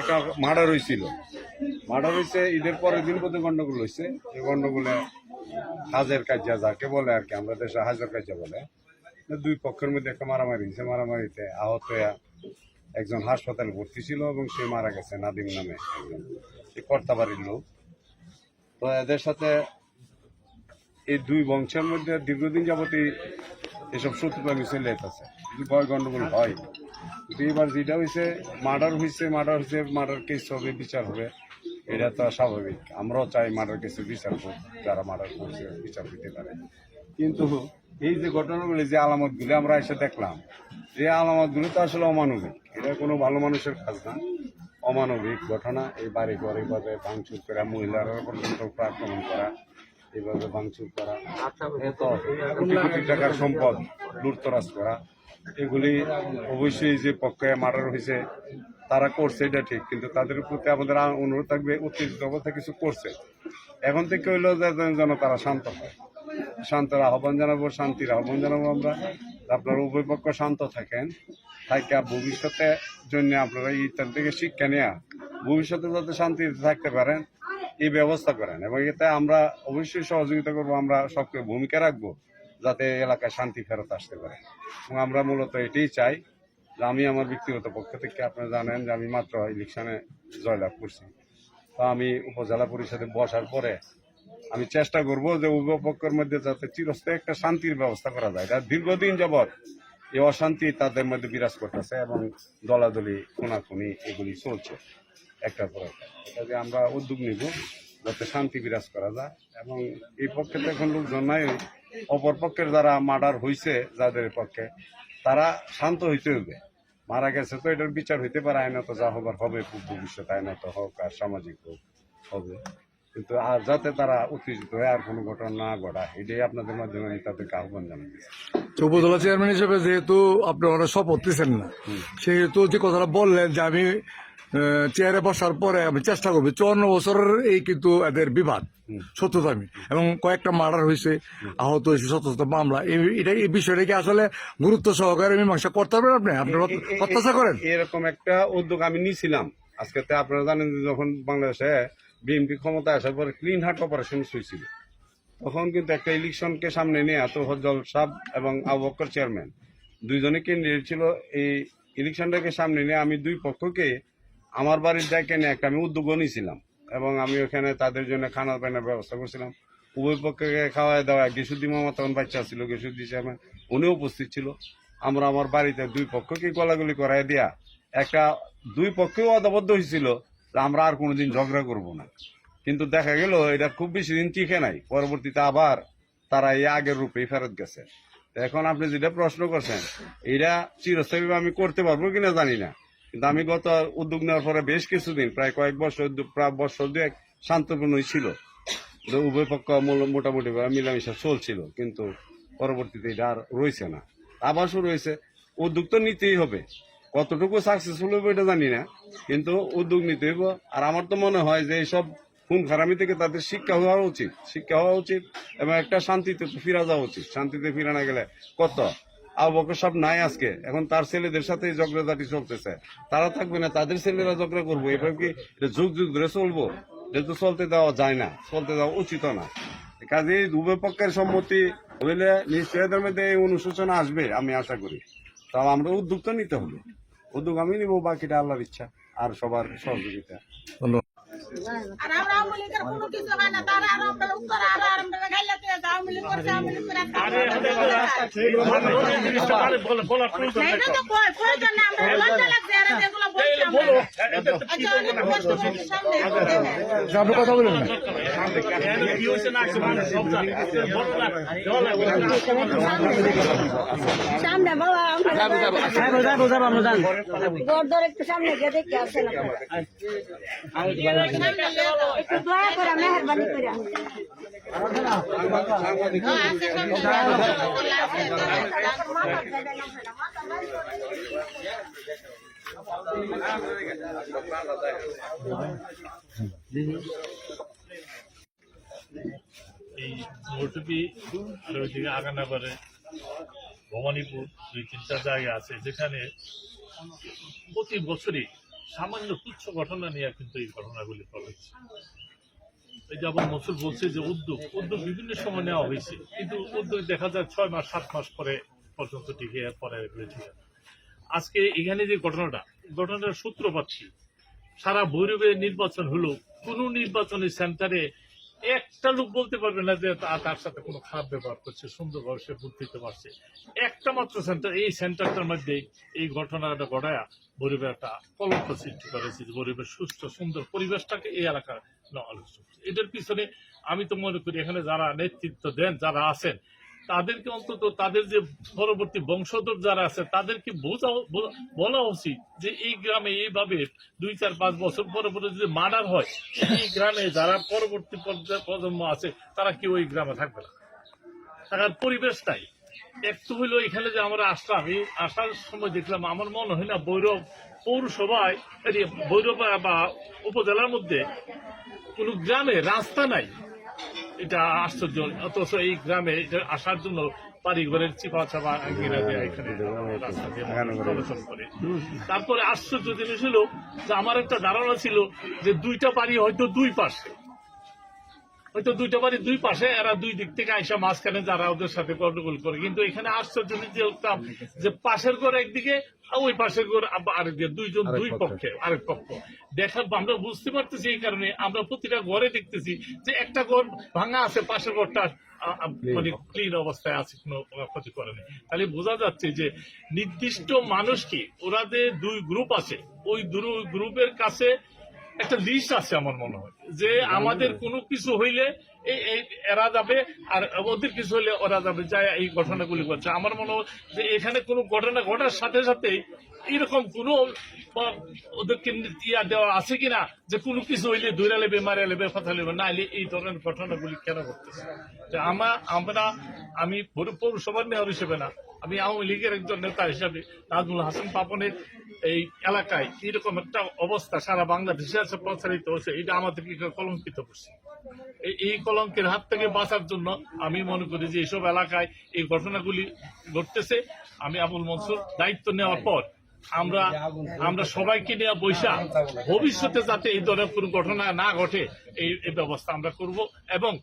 একটা মার্ডার হয়েছিল। মার্ডার হয়েছে, ঈদের পরের দিন পর্যন্ত গন্ডগোল হয়েছে। এই গন্ডগোলে হাজার কাজা, যাকে বলে আর কি, আমরা দেশে হাজার কাজা বলে। দুই পক্ষের মধ্যে একটা মারামারি হয়েছে। মারামারিতে আহত হয়ে একজন হাসপাতালে ভর্তি ছিল এবং সে মারা গেছে, নাদিম নামে একজন। এই কর্তাবাড়ির লোক। তো এদের সাথে এই দুই বংশের মধ্যে দীর্ঘদিন যাবতই এসব শত্রুতা মিছিল আছে যদি ভয় গন্ডগোল হয় এবার যেটা হয়েছে মার্ডার হয়েছে মার্ডার হয়েছে মার্ডার কেস হবে বিচার হবে। এটা তো স্বাভাবিক। আমরাও চাই মার্ডার কেসে বিচার হোক যারা মার্ডার করছে বিচার দিতে পারে। কিন্তু এই যে ঘটনাগুলি যে আলামতগুলি আমরা এসে দেখলাম যে আলামতগুলি তো আসলে অমানবিক। এটা কোনো ভালো মানুষের কাজ না। অমানবিক ঘটনা এই বাড়ি ঘর এইভাবে ভাঙচুর করা মহিলারা পর্যন্ত আক্রমণ করা এইভাবে ভাঙচুর করা কোটি কোটি টাকার সম্পদ লুটতরাজ করা এগুলি অবশ্যই যে পক্ষে মার্ডার হয়েছে, তারা করছে, এটা ঠিক। কিন্তু তাদের প্রতি আমাদের অনুরোধ থাকবে উত্তেজিত অবস্থা কিছু করছে। এখন থেকে হইল যেন তারা শান্ত হয়। শান্তের আহ্বান জানাব, শান্তির আহ্বান জানাব আমরা আপনার উভয় পক্ষ শান্ত থাকেন, থাকে ভবিষ্যতে জন্য আপনারা ইত্যাদি থেকে শিক্ষা নেওয়া ভবিষ্যতে যাতে শান্তিতে থাকতে পারেন, এই ব্যবস্থা করেন। এবং এতে আমরা অবশ্যই সহযোগিতা করব, আমরা সবকে ভূমিকা রাখব। যাতে এলাকায় শান্তি ফেরত আসতে পারে। এবং আমরা মূলত এটাই চাই যে আমি আমার ব্যক্তিগত পক্ষ থেকে আপনারা জানেন যে আমি মাত্র ইলেকশনে জয়লাভ করছি। তো আমি উপজেলা পরিষদে বসার পরে আমি চেষ্টা করব যে উভয় পক্ষের মধ্যে যাতে চিরস্থায়ী একটা শান্তির ব্যবস্থা করা যায়। এটা দীর্ঘদিন যাবৎ এই অশান্তি তাদের মধ্যে বিরাজ করতেছে এবং দলাদলি, খুনাখুনি এগুলি চলছে একটার পর একটা। এটা যে আমরা উদ্যোগ নিব যাতে শান্তি বিরাজ করা যায় এবং এই পক্ষে তো এখন লোকজন নাই। অপর পক্ষের যারা মার্ডার হয়েছে যাদের পক্ষে তারা শান্ত হইতে হবে মারা গেছে তো এটার বিচার হইতে পারে আইনত যা হবার হবে ভবিষ্যৎ আইনত হোক আর সামাজিক হোক হবে। কিন্তু আর যাতে তারা উত্তেজিত হয়ে আর কোনো ঘটনা না ঘটায় এটাই আপনাদের মাধ্যমে আমি তাদেরকে আহ্বান জানাচ্ছি। উপজেলা চেয়ারম্যান হিসেবে যেহেতু আপনি আপনারা শপথ নিচ্ছেন না সেহেতু যে কথাটা বললেন যে আমি চেয়ারে বসার পরে আমি চেষ্টা করব চুয়ান্ন বছরের এই কিন্তু এদের বিবাদ সত্যতামি। এবং কয়েকটা মার্ডার হয়েছে আহত হয়েছে সত্যতা মামলা। এই- এটা এই বিষয়টা কি আসলে গুরুত্ব সহকারে মীমাংসা করতে পারবেন আপনি? আপনি প্রত্যাশা করেন? এরকম একটা উদ্যোগ আমি নিয়েছিলাম আজকে তো আপনারা জানেন যখন বাংলাদেশে বিএনপি ক্ষমতা আসার পরে ক্লিন হার্ট অপারেশন হয়েছিল তখন কিন্তু একটা ইলেকশনকে সামনে নিয়ে এত হজল সাহ এবং আবু বক্কর চেয়ারম্যান দুইজনে ক্যান্ডিডেট ছিল। এই ইলেকশনটাকে সামনে নিয়ে আমি দুই পক্ষকে আমার বাড়ির ডাকে নিয়ে একটা, আমি উদ্যোগ নিয়েছিলাম। এবং আমি ওখানে তাদের জন্য খানা পানার ব্যবস্থা করছিলাম। উভয় পক্ষকে খাওয়া দাওয়া গেসুদ্দি মামা তখন বাচ্চা ছিল গেসুদ্দি চেয়ারম্যান উনিও উপস্থিত ছিল। আমরা আমার বাড়িতে দুই পক্ষকে গলাগুলি করাই দিয়া, একটা দুই পক্ষেও অদাবদ্ধ হয়েছিল যে আমরা আর কোনোদিন ঝগড়া করব না। কিন্তু দেখা গেল, এটা খুব বেশি দিন টিকে নাই। পরবর্তীতে আবার তারা এই আগের রূপেই ফেরত গেছে। এখন আপনি যেটা প্রশ্ন করছেন, এটা চিরস্থায়ী আমি করতে পারব কিনা জানি না। কিন্তু আমি গত উদ্যোগ নেওয়ার পরে বেশ কিছুদিন, প্রায় কয়েক বছর প্রায় বছর দুয়েক শান্তপূর্ণই ছিল। উভয় পক্ষ মোটামুটি মিলামিশা চলছিল, কিন্তু পরবর্তীতে এটা আর রয়েছে না। আবার শুরু হয়েছে, উদ্যোগ তো নিতেই হবে। কতটুকু সাকসেসফুল হবে এটা জানি না, কিন্তু উদ্যোগ নিতে হইব। আর আমার তো মনে হয় যে এইসব খুন খারামি থেকে তাদের শিক্ষা হওয়া উচিত, শিক্ষা হওয়া উচিত এবং একটা শান্তিতে ফিরা যাওয়া উচিত। শান্তিতে ফিরে না গেলে কত আবু বকর সব নাই আজকে। এখন তার ছেলেদের সাথে ঝগড়াঝাটি চলতেছে। তারা থাকবে না, তাদের ছেলেরা ঝগড়া করব। এভাবে কি যুগ যুগ ধরে চলবো? এটা তো চলতে দেওয়া যায় না, চলতে দেওয়া উচিত না। কাজে উভয় পক্ষের সম্মতি হইলে নিশ্চয় এদের মধ্যে এই অনুশোচনা আসবে, আমি আশা করি। তাও আমরা উদ্যোগ তো নিতে হবে। উদ্যোগ আমি নিবো, বাকিটা আল্লাহর ইচ্ছা আর সবার সহযোগিতা। আর আমরা আওয়ামী লীগের কোনো কিছু হয় না তারা আর আমরা উত্তর আর আমরা আওয়ামী লীগ করছে আওয়ামী লীগ করে আচ্ছা আচ্ছা, আপনি কথা বলেন সামনে বাবা আমরা একটু সামনে গিয়ে দেখতে আসেন। এই মোটুপি আর ওইদিকে আগানাবারে ভবানীপুর দুই তিনটা জায়গা আছে যেখানে প্রতি বছরই সামান্য তুচ্ছ ঘটনা নিয়ে কিন্তু এই ঘটনাগুলি ঘটেছে এই যেমন মসুল বলছে যে উদ্যোগ উদ্যোগ বিভিন্ন সময় নেওয়া হয়েছে, কিন্তু উদ্যোগ দেখা যায় ছয় মাস, সাত মাস পরে পর্যন্ত টিকে, পরে ঠিক আজকে এখানে যে ঘটনাটা, ঘটনাটার সূত্র পাচ্ছি সারা ভৈরবে নির্বাচন হলো, কোন নির্বাচনী সেন্টারে একটা লোক বলতে পারবে না যে তার সাথে কোনো খারাপ ব্যবহার করছে, সুন্দরভাবে সে দিতে পারছে। একটা মাত্র সেন্টার এই সেন্টারটার মধ্যে এই ঘটনাটা ঘটায়া গরিবের একটা কলঙ্ক সৃষ্টি করেছে যে গরিবের সুস্থ, সুন্দর পরিবেশটাকে এই এলাকার এটার পিছনে আমি তো মনে করি এখানে যারা নেতৃত্ব দেন, যারা আছেন তাদেরকে অন্তত তাদের যে পরবর্তী বংশধর যারা আছে, তাদেরকে বোঝা বলা- উচিত যে এই গ্রামে এইভাবে দুই, চার, পাঁচ বছর পরে পরে যদি মার্ডার হয়, এই গ্রামে যারা পরবর্তী প্রজন্ম আছে, তারা কেউ ওই গ্রামে থাকবে না। থাকার পরিবেশ নাই। একটু হইল এখানে যে আমরা আসলাম, এই আসার সময় দেখলাম, আমার মনে হয় না বৈরব পৌরসভায় বৈরব বা উপজেলার মধ্যে কোনো গ্রামে রাস্তা নাই। এটা আশ্চর্য। অথচ এই গ্রামে এটা আসার জন্য বাড়িঘরের চিপা চাপা ঘিরা দেয় এখানে করে। তারপরে আশ্চর্য জিনিস হলো যে আমার একটা ধারণা ছিল যে দুইটা বাড়ি হয়তো দুই পাশে। হয়তো দুইটা বাড়ি দুই পাশে এরা দুই দিক থেকে আইসা মাঝখানে যারা ওদের সাথে গন্ডগোল করে। কিন্তু এখানে আশ্চর্য জিনিস যে দেখতাম যে পাশের ঘর একদিকে ওই পাশের ঘর আবার আরেকদিকে দুইজন দুই পক্ষে। আরেক পক্ষ। দেখা আমরা বুঝতে পারতেছি এই কারণে আমরা প্রতিটা ঘরে দেখতেছি যে একটা ঘর ভাঙা আছে পাশের ঘরটা মানে ক্লিন অবস্থায় আছে কোনো ক্ষতি করে নেই। তাহলে বোঝা যাচ্ছে যে নির্দিষ্ট মানুষকে ওরা যে দুই গ্রুপ আছে ওই দুই গ্রুপের কাছে একটা লিস্ট আছে আমার মনে হয় যে আমাদের কোনো কিছু হইলে এরা যাবে আর ওদের কিছু হইলে ওরা যাবে যায় এই ঘটনাগুলি করছে আমার মনে হয় যে এখানে কোনো ঘটনা ঘটার সাথে সাথে এরকম কোনো ওদেরকে ইয়া দেওয়া আছে কিনা যে কোনো কিছু হইলে দৈরা লেবে মারা লেবে কথা লেবে না হলে এই ধরনের ঘটনাগুলি কেন ঘটতেছে? আমরা আমরা আমি পৌর- পৌরসভার মেয়র হিসেবে না আমি আওয়ামী লীগের একজন নেতা হিসাবে নাজমুল হাসান পাপনের এই এলাকায় এরকম একটা অবস্থা সারা বাংলাদেশে আছে, প্রচারিত হচ্ছে এটা আমাদেরকে কলঙ্কিত করছে। এই- কলঙ্কের হাত থেকে বাঁচার জন্য আমি মনে করি যে এইসব এলাকায় এই ঘটনাগুলি ঘটতেছে। আমি আবুল মনসুর, দায়িত্ব নেওয়ার পর আমরা আমরা সবাইকে নিয়ে বৈশা, ভবিষ্যতে যাতে এই ধরনের কোনো ঘটনা না ঘটে এই ব্যবস্থা আমরা করব এবং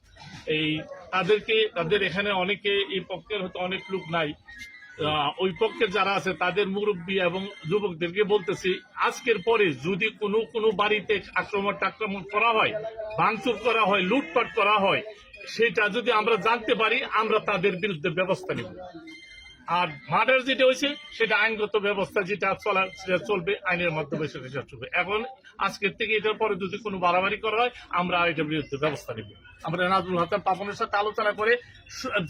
এই তাদেরকে, তাদের এখানে অনেকে এই পক্ষের হয়তো অনেক লোক নাই। ওই পক্ষের যারা আছে, তাদের মুরব্বী এবং যুবকদেরকে বলতেছি, আজকের পরে যদি কোনো কোনো বাড়িতে আক্রমণ টাক্রমণ করা হয়, ভাঙচুর করা হয়, লুটপাট করা হয়, সেটা যদি আমরা জানতে পারি, আমরা তাদের বিরুদ্ধে ব্যবস্থা নেব। আর মার্ডার যেটা হয়েছে, সেটা আইনগত ব্যবস্থা যেটা চলা, সেটা চলবে, আইনের মাধ্যমে সেটা চলবে। এখন আজকের থেকে এটার পরে যদি কোনো বাড়াবাড়ি করা হয়, আমরা এটার বিরুদ্ধে ব্যবস্থা নেব। আমরা নাজমুল হাসান পাপনের সাথে আলোচনা করে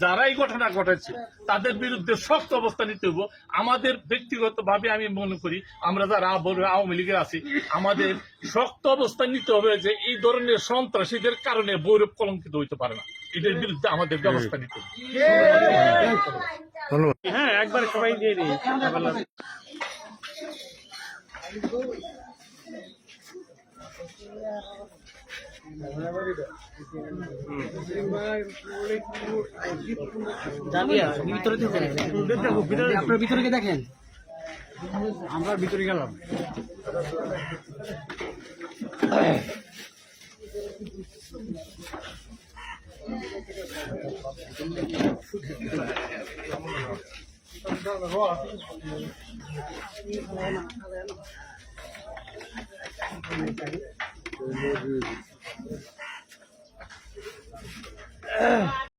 যারা এই ঘটনা ঘটেছে, তাদের বিরুদ্ধে শক্ত অবস্থা নিতে হব আমাদের ব্যক্তিগতভাবে আমি মনে করি, আমরা যারা আওয়ামী লীগের আছি, আমাদের শক্ত অবস্থান নিতে হবে যে এই ধরনের সন্ত্রাসীদের কারণে বৈরব কলঙ্কিত হইতে পারে না। এটার বিরুদ্ধে আমাদের ব্যবস্থা নিতে হ্যাঁ একবার সবাই দিয়ে দিই আপনার ভিতরে দেখেন। আমরা ভিতরে গেলাম। พ่อ